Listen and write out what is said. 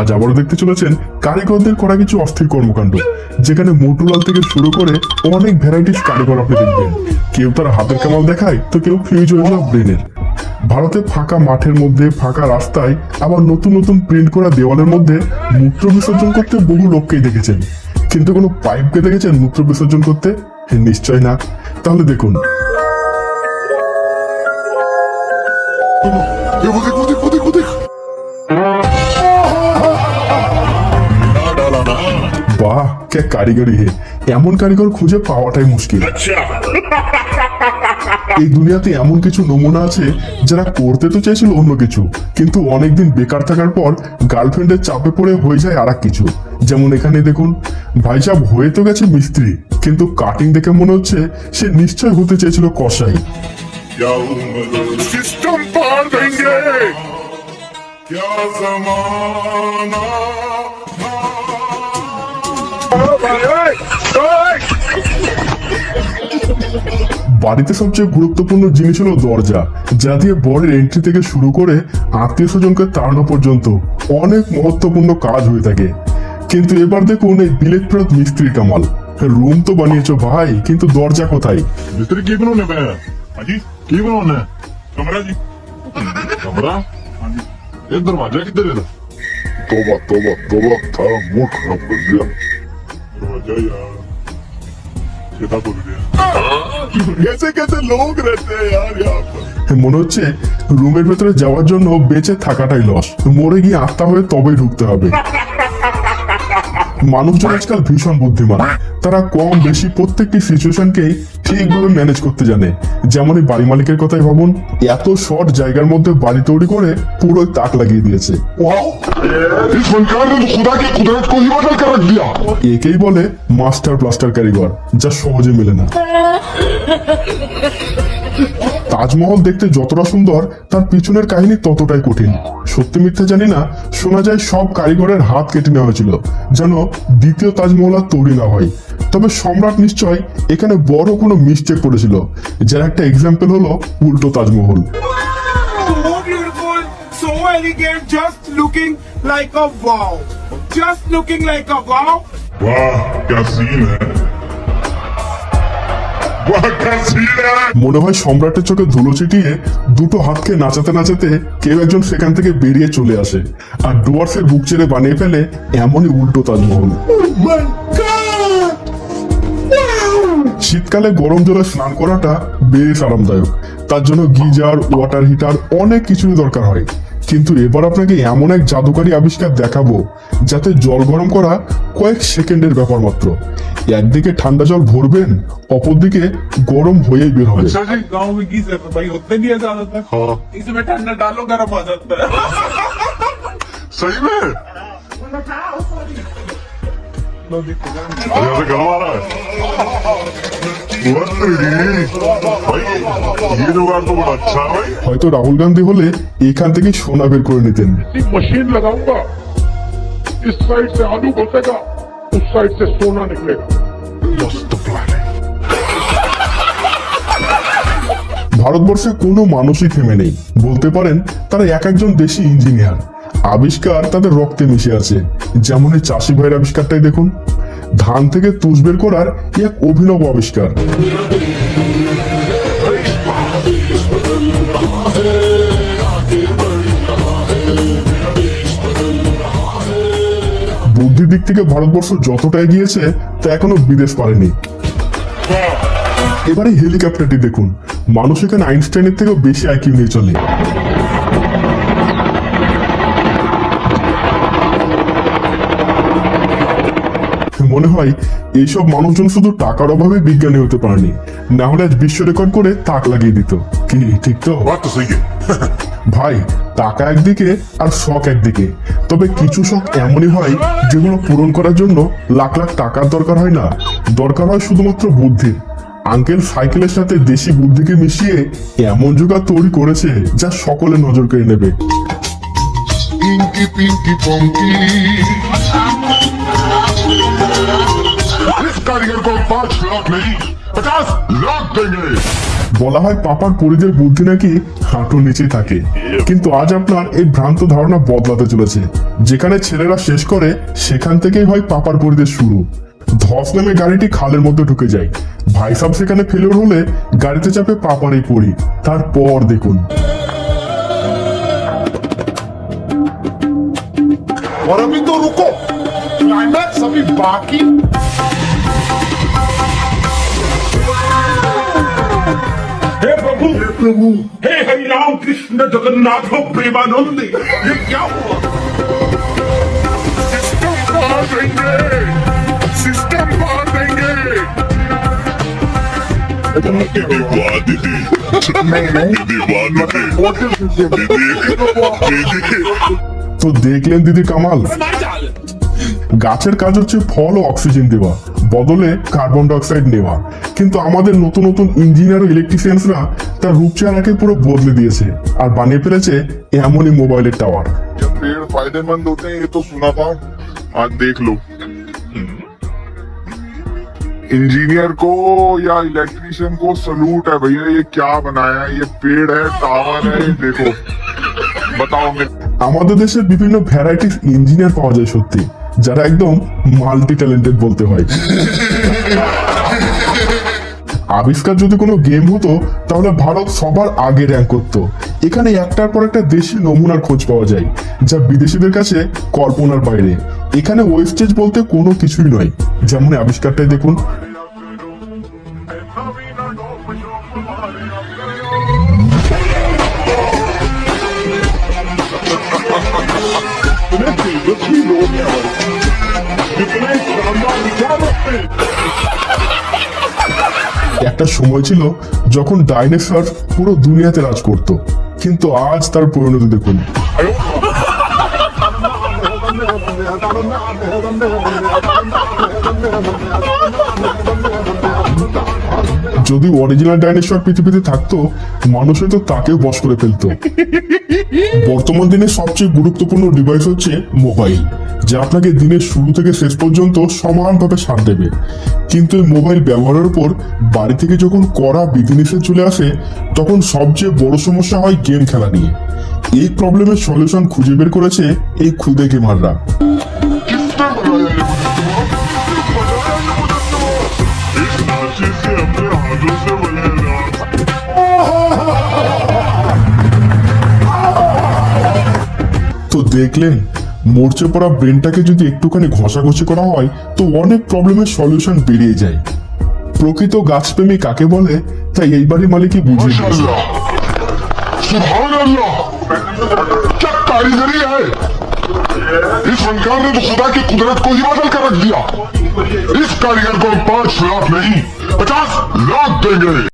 আজ আবারও দেখতে চলেছেন কারিগরদের করা কিছু অস্থির কর্মকাণ্ড, যেখানে মোটুলাল থেকে শুরু করে অনেক ভ্যারাইটিস কারিগর আপনি দেখবেন। কেউ তার হাতের কামাল দেখায়, তো কেউ হয়ে যায় ব্রেনের ভারতে ফাঁকা মাঠের মধ্যে, ফাঁকা রাস্তায়, আবার নতুন নতুন প্রিন্ট করা দেওয়ালের মধ্যে মূত্র বিসর্জন করতে বহু লোককেই দেখেছেন। কিন্তু কোনো পাইপকে দেখেছেন মূত্র বিসর্জন করতে? নিশ্চয় না। তাহলে দেখুন। বাহ কে কারিগরি হে এমন কারিগর খুঁজে পাওয়াটাই মুশকিল अच्छा এই দুনিয়াতে এমন কিছু নমুনা আছে যারা করতে তো চাইছিল অন্য কিছু কিন্তু অনেকদিন বেকার থাকার পর গার্লফ্রেন্ডের চাপে পড়ে হয়ে যায় আর কিছু যেমন এখানে দেখুন ভাইসাব হয়ে তো গেছে মিস্ত্রি কিন্তু কাটিং দেখে মনে হচ্ছে সে নিশ্চয় হতে চেয়েছিল কসাই क्या सिस्टम पार देंगे क्या जमाना বাড়িতে সবচেয়ে গুরুত্বপূর্ণ জিনিস হলো দরজা যা দিয়ে বরের এন্ট্রি থেকে শুরু করে আত্মীয় স্বজনকে তাড়ানো পর্যন্ত অনেক মহত্বপূর্ণ কাজ হয়ে থাকে কিন্তু এবার দেখুন এই বিলেত ফেরত মিস্ত্রি কামাল রুম তো বানিয়েছো ভাই কিন্তু দরজা কোথায় मिस्त्री की बनाने पे हाँ जी की बनाने कमरा जी कमरा हाँ जी ये दरवाजा किधर है तोबा तोबा तोबा था मुंह खराब कर दिया दरवाजा यार सीधा बोल गया कैसे कैसे लोग रहते हैं यार यहाँ पर মনে হচ্ছে রুমের ভেতরে যাওয়ার জন্য বেঁচে থাকাটাই লস মরে গিয়ে আত্মা হয়ে তবেই ঢুকতে হবে মানুষজন আজকাল ভীষণ বুদ্ধিমান তারা কম বেশি প্রত্যেকটি সিচুয়েশনকে ঠিকভাবে ম্যানেজ করতে জানে। যেমন এই বাড়ি মালিকের কথাই ভাবুন এত শর্ট জায়গার মধ্যে বাড়ি তৈরি করে পুরো তাক লাগিয়ে দিয়েছে। একেই বলে মাস্টার প্লাস্টার কারিগর যা সহজে মেলে না। তাজমহল দেখতে যতটা সুন্দর তার পিছনের কাহিনী ততটাই কঠিন। সত্যি মিথ্যা জানি না শোনা যায় সব কারিগরের হাত কেটে নেওয়া হয়েছিল যেন দ্বিতীয় তাজমহল আর তৈরি না হয়। তবে সম্রাট নিশ্চয় এখানে বড় কোনো মিস্টেক করেছিল যার একটা এক্সাম্পল হলো উল্টো Taj Mahal so beautiful, so elegant, just looking like a wow. Just looking like a wow. वाह क्या सीन है वाह क्या सीन है মনে হয় সম্রাটের চোখে ধুলো ছিটিয়ে দুটো হাতকে নাচাতে নাচাতে কেউ একজন সেখান থেকে বেরিয়ে চলে আসে আর ডুয়ার্সের বুক চেড়ে বানিয়ে ফেলে এমনই উল্টো তাজমহল শীতকালে গরম জলে স্নান করাটা বেশ আরামদায়ক। তার জন্য গিজার ওয়াটার হিটার অনেক কিছুরই দরকার হয়। কিন্তু এবার আপনাকে এমন এক জাদুকারী আবিষ্কার দেখাবো যাতে জল গরম করা কয়েক সেকেন্ডের ব্যাপার মাত্র। একদিকে ঠান্ডা জল ভরবেন অপরদিকে গরম হয়েই বের হবে। ঠান্ডা ডালো গরম में गीजर तो भाई होते नहीं है ज्यादातर हाँ इसमें ठंडा डालो गर्म आ जाता है सही में अरे ऐसे गर्म आ रहा है बहुत तेरी। भाई ये जुगाड़ तो बड़ा अच्छा है भाई হয়তো রাহুল গান্ধী হলে এখান থেকে সোনা বের করে নিতেন एक मशीन लगाऊंगा इस साइड से आलू घुसेगा उस साइड से सोना निकलेगा मस्त प्लान है ভারতবর্ষে কোনো মানুষই থেমে নেই বলতে পারেন তারা এক একজন দেশি ইঞ্জিনিয়ার আবিষ্কার তাদের রক্তে মিশে আছে। যেমন এই চাষি ভাইয়ের আবিষ্কারটাই দেখুন। ধান থেকে তুষ বের করার এক অভিনব আবিষ্কার। বুদ্ধির দিক থেকে ভারতবর্ষ যতটা এগিয়েছে, তা এখনও বিদেশ পারেনি। এবারে হেলিকপ্টারটি দেখুন। মানুষ এখানে আইনস্টাইনের থেকেও বেশি আইকিউ নিয়ে চলে। মনে হয় এইসব মানুষজন শুধু টাকার অভাবে বিজ্ঞানী হতে পারেনি। না হলে আজ বিশ্ব রেকর্ড করে তাক লাগিয়ে দিত। কি ঠিক তো? ভাই টাকা একদিকে আর শখ একদিকে। তবে কিছু শখ এমনই হয় যেগুলো পূরণ করার জন্য লাখ লাখ টাকার দরকার হয় না। দরকার হয় শুধুমাত্র বুদ্ধি। আঙ্কেল সাইকেলের সাথে দেশি বুদ্ধিকে মিশিয়ে এমন জোগাড় তৈরি করেছে যা সকলে নজর কেড়ে নেবে। পিঙ্কি পিঙ্কি পঙ্কি इस कारीगर को पांच लाख नहीं पचास लाख देंगे বলা হয় পাপার পরিদের বুদ্ধি নাকি হাঁটুর নিচে থাকে কিন্তু আজ আপনার এই ভ্রান্ত ধারণা বদলাতে চলেছে যেখানে ছেলেরা শেষ করে সেখান থেকেই হয় পাপার পরিদের শুরু ধস নামে গাড়িটি খালের মধ্যে ঢুকে যায় ভাই সাহেব সেখানে ফেলিওর হলে গাড়িতে চাপে পাপারই পড়ি তারপর দেখুন और अभी तो रुको क्लाइमैक्स अभी बाकी प्रभु हे प्रभु हे हरि राम कृष्ण जगन्नाथ प्रेमानंद ये क्या हुआ सिस्टम मार देंगे सिस्टम मार देंगे दीदी वाह दीदी दीदी वाह दीदी दीदी दीदी তো দেখলেন দিদি কামাল গাছের কাজ হচ্ছে ফল ও অক্সিজেন দেওয়া বদলে কার্বন ডাইঅক্সাইড নেওয়া কিন্তু আমাদের নতুন নতুন ইঞ্জিনিয়ার ও ইলেকট্রিশিয়ানসরা তার রূপচেহারাকে পুরো বদলে দিয়েছে আর বানিয়ে ফেলেছে এমনই মোবাইলের টাওয়ার जब पेड़ फायदेमंद होते हैं ये तो सुना था आज देख लो इंजीनियर को या इलेक्ट्रिशियन को सलूट है भैया ये क्या बनाया है ये पेड़ है टावर है ये देखो बताओ मैं আমাদের দেশে বিভিন্ন ভ্যারাইটিস ইঞ্জিনিয়ার পাওয়া যায় সত্যি যারা একদম মাল্টি ট্যালেন্টেড বলতে হয় আবিষ্কার যদি কোনো গেম হতো তাহলে ভারত সবার আগে র্যাঙ্ক করত। এখানে একটার পর একটা দেশি নমুনার খোঁজ পাওয়া যায় যা বিদেশিদের কাছে কল্পনার বাইরে। এখানে ওয়েস্টেজ বলতে কোনো কিছুই নয়। যেমন আবিষ্কারটাই দেখুন। Let's see, let's see, একটা সময় ছিল যখন ডাইনোসর পুরো দুনিয়াতে রাজ করত। কিন্তু আজ তার পরিণতি দেখুন। যদি অরিজিনাল ডাইনোসর পৃথিবীতে থাকতো, মানুষ হয়তো তাকেও বশ করে ফেলতো। বর্তমান দিনে সবচেয়ে গুরুত্বপূর্ণ ডিভাইস হচ্ছে মোবাইল যা আপনাকে দিনের শুরু থেকে শেষ পর্যন্ত সমানভাবে সাথ দেবে। কিন্তু এই মোবাইল ব্যবহারের উপর বাড়ি থেকে যখন কড়া বিধিনিষেধ চলে আসে, তখন সবচেয়ে বড় সমস্যা হয় গেম খেলা নিয়ে। এই প্রবলেমের সলিউশন খুঁজে বের করেছে এই খুদে গেমাররা তো দেখলেন মরচে পড়া ব্রেনটাকে যদি একটুখানি ঘষাঘষি করা হয় তো অনেক প্রবলেমের সলিউশন বেরিয়ে যায় প্রকৃত গাছপ্রেমী কাকে বলে তাই এই বাড়ির মালিকই বুঝিয়ে দিয়েছে माशाल्लाह सुभान अल्लाह क्या कारीगरी है इस फनकार ने तो खुदा की कुदरत को ही बदल कर रख दिया इस कारीगर को पाँच लाख नहीं पचास लाख देंगे।